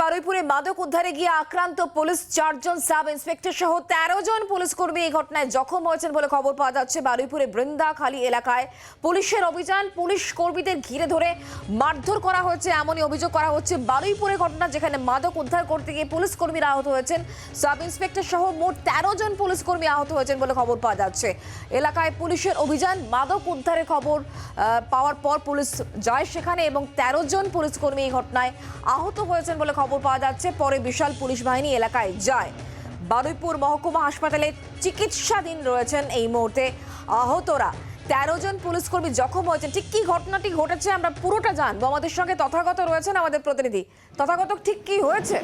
বারুইপুরে মাদক উদ্ধারে গিয়ে আক্রান্ত পুলিশ চারজন সাব ইন্সপেক্টর সহ তেরো জন পুলিশ কর্মী এই ঘটনায় জখম হয়েছেন বলে খবর পাওয়া যাচ্ছে। বারুইপুরে বৃন্দাখালী এলাকায় পুলিশের অভিযান, পুলিশ কর্মীদের ঘিরে ধরে মারধর করা হয়েছে, এমনই অভিযোগ করা হচ্ছে। বারুইপুরে ঘটনা যেখানে মাদক উদ্ধার করতে গিয়ে পুলিশ কর্মীরা আহত হয়েছেন। সাব ইন্সপেক্টর সহ মোট তেরো জন পুলিশ কর্মী আহত হয়েছেন বলে খবর পাওয়া যাচ্ছে। এলাকায় পুলিশের অভিযান, মাদক উদ্ধারের খবর পাওয়ার পর পুলিশ যায় সেখানে এবং তেরো জন পুলিশ কর্মী এই ঘটনায় আহত হয়েছেন বলে খবর পাওয়া যাচ্ছে, পরে বিশাল পুলিশ বাহিনী এলাকায় যায়। বারুইপুর মহকুমা হাসপাতালে চিকিৎসাধীন রয়েছেন এই মুহূর্তে আহতরা। তেরো জন পুলিশ কর্মী জখম হয়েছেন। ঠিক কি ঘটনাটি ঘটেছে আমরা পুরোটা জানব। আমাদের সঙ্গে তথাগত রয়েছেন আমাদের প্রতিনিধি। তথাগত ঠিক কি হয়েছে?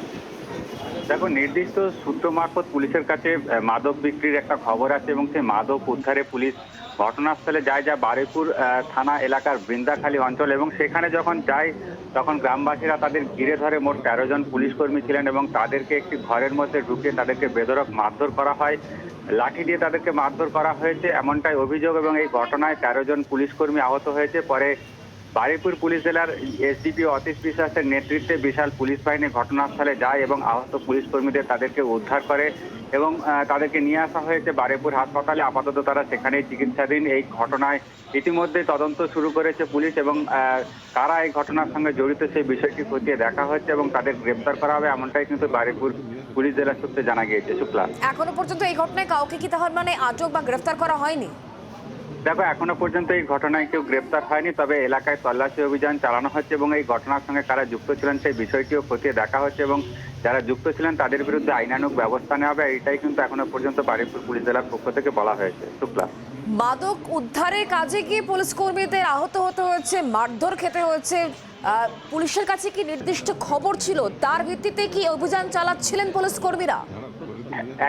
দেখো নির্দিষ্ট সূত্র মারফত পুলিশের কাছে মাদক বিক্রির একটা খবর আছে এবং সেই মাদক উদ্ধারে পুলিশ ঘটনাস্থলে যায় যা বারুইপুর আহ, থানা এলাকার বৃন্দাখালী অঞ্চল এবং সেখানে যখন যায় তখন গ্রামবাসীরা তাদের ঘিরে ধরে মোট তেরো জন পুলিশ কর্মী ছিলেন এবং তাদেরকে একটি ঘরের মধ্যে ঢুকিয়ে তাদেরকে বেদরক মারধর করা হয়। লাঠি দিয়ে তাদেরকে মারধর করা হয়েছে এমনটাই অভিযোগ এবং এই ঘটনায় তেরো জন পুলিশ কর্মী আহত হয়েছে। পরে বারুইপুর পুলিশ জেলার এসডিপি অতীশ বিশ্বাসের নেতৃত্বে বিশাল পুলিশ বাহিনী ঘটনাস্থলে যায় এবং আহত পুলিশ কর্মীদের তাদেরকে উদ্ধার করে এবং তাদেরকে নিয়ে আসা হয়েছে বারুইপুর হাসপাতালে। আপাতত তারা সেখানেই চিকিৎসাধীন। এই ঘটনায় ইতিমধ্যে তদন্ত শুরু করেছে পুলিশ এবং কারা এই ঘটনার সঙ্গে জড়িত সেই বিষয়টি খতিয়ে দেখা হচ্ছে এবং তাদের গ্রেপ্তার করা হবে এমনটাই কিন্তু বারুইপুর পুলিশ জেলার সূত্রে জানা গিয়েছে। শুক্লা। এখনও পর্যন্ত এই ঘটনায় কাউকে কি তাহলে মানে আটক বা গ্রেফতার করা হয়নি? দেখো এখনও পর্যন্ত এই ঘটনায় কেউ গ্রেপ্তার হয়নি তবে এলাকায় তল্লাশি অভিযান চালানো হচ্ছে এবং এই ঘটনার সঙ্গে কারা যুক্ত ছিলেন সেই বিষয়টিও খতিয়ে দেখা হচ্ছে এবং যারা যুক্ত ছিলেন তাদের বিরুদ্ধে আইনানুগ ব্যবস্থা নেওয়া হবে এটাই কিন্তু এখনও পর্যন্ত বারুইপুর পুলিশ জেলার পক্ষ থেকে বলা হয়েছে। শুক্লা। মাদক উদ্ধারের কাজে গিয়ে পুলিশ কর্মীদের আহত হতে হয়েছে মারধর খেতে হয়েছে পুলিশের কাছে কি নির্দিষ্ট খবর ছিল তার ভিত্তিতে কি অভিযান চালাচ্ছিলেন পুলিশ কর্মীরা?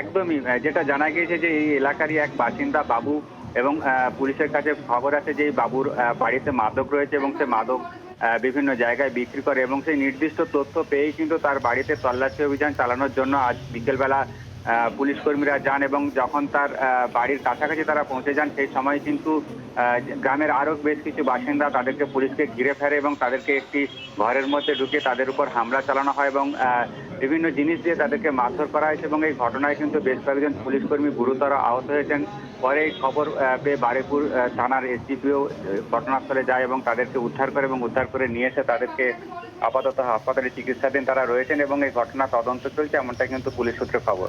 একদমই যেটা জানা গিয়েছে যে এই এলাকারই এক বাসিন্দা বাবু এবং পুলিশের কাছে খবর আছে যে বাবুর বাড়িতে মাদক রয়েছে এবং সে মাদক বিভিন্ন জায়গায় বিক্রি করে এবং সেই নির্দিষ্ট তথ্য পেয়েই কিন্তু তার বাড়িতে তল্লাশি অভিযান চালানোর জন্য আজ বিকেলবেলা পুলিশ কর্মীরা যান এবং যখন তার বাড়ির কাছাকাছি তারা পৌঁছে যান সেই সময় কিন্তু গ্রামের আরও বেশ কিছু বাসিন্দা তাদেরকে পুলিশকে ঘিরে ফেলে এবং তাদেরকে একটি ঘরের মধ্যে ঢুকে তাদের উপর হামলা চালানো হয় এবং বিভিন্ন জিনিস দিয়ে তাদেরকে মারধর করা হয়েছে এবং এই ঘটনায় কিন্তু বেশ কয়েকজন পুলিশ কর্মী গুরুতর আহত হয়েছেন। পরে খবর পেয়ে বারুইপুর আহ, থানার এসডিপিও ঘটনাস্থলে যায় এবং তাদেরকে উদ্ধার করে এবং উদ্ধার করে নিয়ে এসে তাদেরকে আপাতত হাসপাতালে চিকিৎসাধীন তারা রয়েছেন এবং এই ঘটনা তদন্ত চলছে এমনটা কিন্তু পুলিশ সূত্রে খবর।